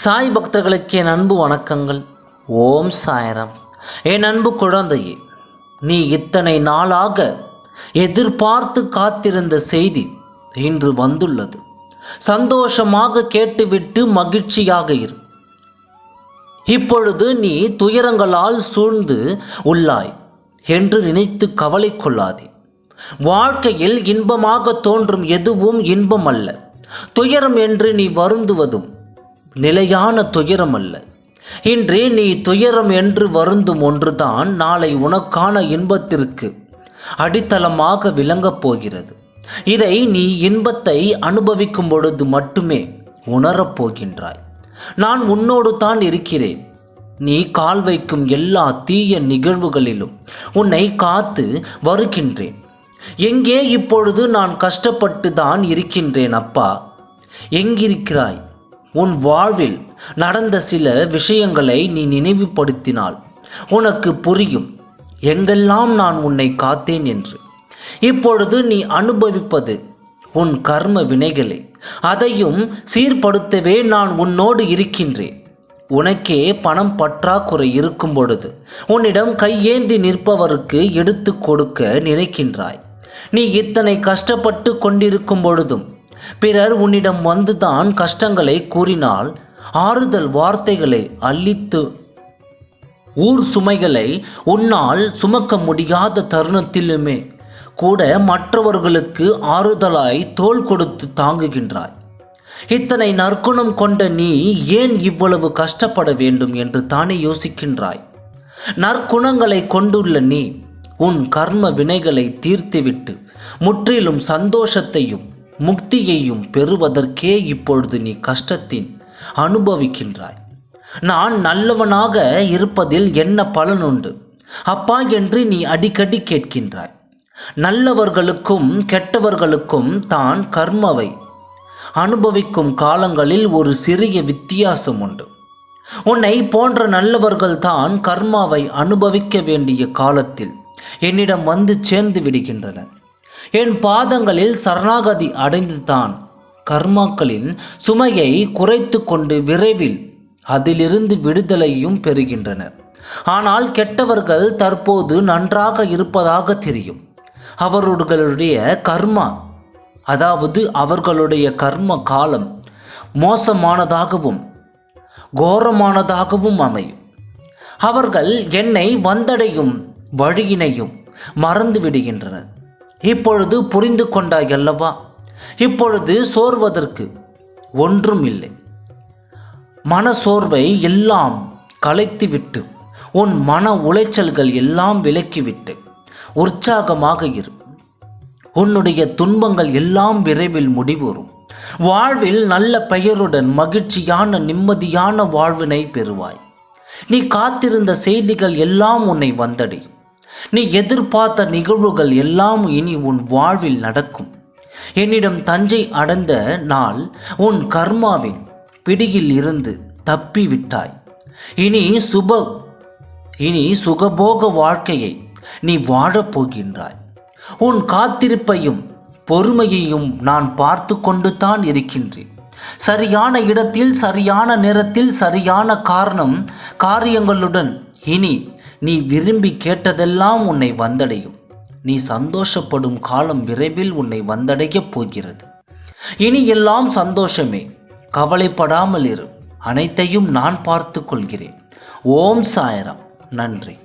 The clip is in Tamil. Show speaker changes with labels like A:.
A: சாய் பக்தர்களுக்கு என் அன்பு வணக்கங்கள். ஓம் சாயரம். என் அன்பு குழந்தையே நீ இத்தனை நாளாக எதிர்பார்த்து காத்திருந்த செய்தி இன்று வந்துள்ளது. சந்தோஷமாக கேட்டுவிட்டு மகிழ்ச்சியாக இரு. இப்பொழுது நீ துயரங்களால் சூழ்ந்து உள்ளாய் என்று நினைத்து கவலை கொள்ளாதே. வாழ்க்கையில் இன்பமாக தோன்றும் எதுவும் இன்பம் அல்ல துயரம் என்று நீ வருந்துவதும் நிலையான துயரம் அல்ல. இன்று நீ துயரம் என்று வருந்தும் ஒன்றுதான் நாளை உனக்கான இன்பத்திற்கு அடித்தளமாக விளங்கப் போகிறது. இதை நீ இன்பத்தை அனுபவிக்கும் பொழுது மட்டுமே உணரப் போகின்றாய். நான் உன்னோடு தான் இருக்கிறேன். நீ கால் வைக்கும் எல்லா தீய நிகழ்வுகளிலும் உன்னை காத்து வருகின்றேன். எங்கே இப்பொழுது நான் கஷ்டப்பட்டு தான் இருக்கின்றேன் அப்பா? எங்கிருக்கிறாய்? உன் வாழ்வில் நடந்த சில விஷயங்களை நீ நினைவுபடுத்தினால் உனக்கு புரியும். எங்கெல்லாம் நான் உன்னை காத்தேன் என்று. இப்பொழுது நீ அனுபவிப்பது உன் கர்ம வினைகளே. அதையும் சீர்படுத்தவே நான் உன்னோடு இருக்கின்றேன். உனக்கே பணம் பற்றாக்குறை இருக்கும் பொழுது உன்னிடம் கையேந்தி நிற்பவருக்கு எடுத்து கொடுக்க நினைக்கின்றாய். நீ இத்தனை கஷ்டப்பட்டு கொண்டிருக்கும் பொழுதும் பிறர் உன்னிடம் வந்துதான் கஷ்டங்களை கூறினால் ஆறுதல் வார்த்தைகளை அள்ளித்து ஊர் சுமைகளை உன்னால் சுமக்க முடியாத தருணத்திலுமே கூட மற்றவர்களுக்கு ஆறுதலாய் தோள் கொடுத்து தாங்குகின்றாய். இத்தனை நற்குணம் கொண்ட நீ ஏன் இவ்வளவு கஷ்டப்பட வேண்டும் என்று தானே யோசிக்கின்றாய். நற்குணங்களை கொண்டுள்ள நீ உன் கர்ம வினைகளை தீர்த்துவிட்டு முற்றிலும் சந்தோஷத்தையும் முக்தியையும் பெறுவதற்கே இப்பொழுது நீ கஷ்டத்தின் அனுபவிக்கின்றாய். நான் நல்லவனாக இருப்பதில் என்ன பலனுண்டு? அப்பா என்று நீ அடிக்கடி கேட்கின்றாய். நல்லவர்களுக்கும் கெட்டவர்களுக்கும் தான் கர்மவை. அனுபவிக்கும் காலங்களில் ஒரு சிறிய வித்தியாசம் உண்டு உன்னை போன்ற நல்லவர்கள் தான் கர்மாவை அனுபவிக்க வேண்டிய காலத்தில் என்னிடம் வந்து சேர்ந்து விடுகின்றனர். என் பாதங்களில் சரணாகதி அடைந்துதான். கர்மாக்களின் சுமையை குறைத்து கொண்டு விரைவில் அதிலிருந்து விடுதலையும் பெறுகின்றனர். ஆனால் கெட்டவர்கள் தற்போது நன்றாக இருப்பதாக தெரியும். அவர்களுடைய கர்மா அதாவது அவர்களுடைய கர்ம காலம் மோசமானதாகவும் கோரமானதாகவும் அமையும். அவர்கள் என்னை வந்தடையும் வழியினையும் மறந்து விடுகின்றனர் இப்பொழுது புரிந்து கொண்டாய் அல்லவா? இப்பொழுது சோர்வதற்கு ஒன்றும் இல்லை. மன சோர்வை எல்லாம் கலைத்துவிட்டு உன் மன உளைச்சல்கள் எல்லாம் விலக்கிவிட்டு உற்சாகமாக இரு. உன்னுடைய துன்பங்கள் எல்லாம் விரைவில் முடிவுறும். வாழ்வில் நல்ல பெயருடன் மகிழ்ச்சியான நிம்மதியான வாழ்வினை பெறுவாய். நீ காத்திருந்த செய்திகள் எல்லாம் உன்னை வந்தடையும். நீ எதிர்பார்த்த நிகழ்வுகள் எல்லாம் இனி உன் வாழ்வில் நடக்கும். என்னிடம் தஞ்சை அடைந்த நாள் உன் கர்மாவின் பிடியில் இருந்து தப்பி விட்டாய் இனி சுப இனி சுகபோக வாழ்க்கையை நீ வாழப்போகின்றாய் உன் காத்திருப்பையும் பொறுமையையும் நான் பார்த்து கொண்டு தான் இருக்கின்றேன். சரியான இடத்தில் சரியான நேரத்தில் சரியான காரணம் காரியங்களுடன் இனி நீ விரும்பி கேட்டதெல்லாம் உன்னை வந்தடையும். நீ சந்தோஷப்படும் காலம் விரைவில் உன்னை வந்தடையப் போகிறது. இனி எல்லாம் சந்தோஷமே. கவலைப்படாமல் இரு. அனைத்தையும் நான் பார்த்து கொள்கிறேன். ஓம் சாயரம். நன்றி.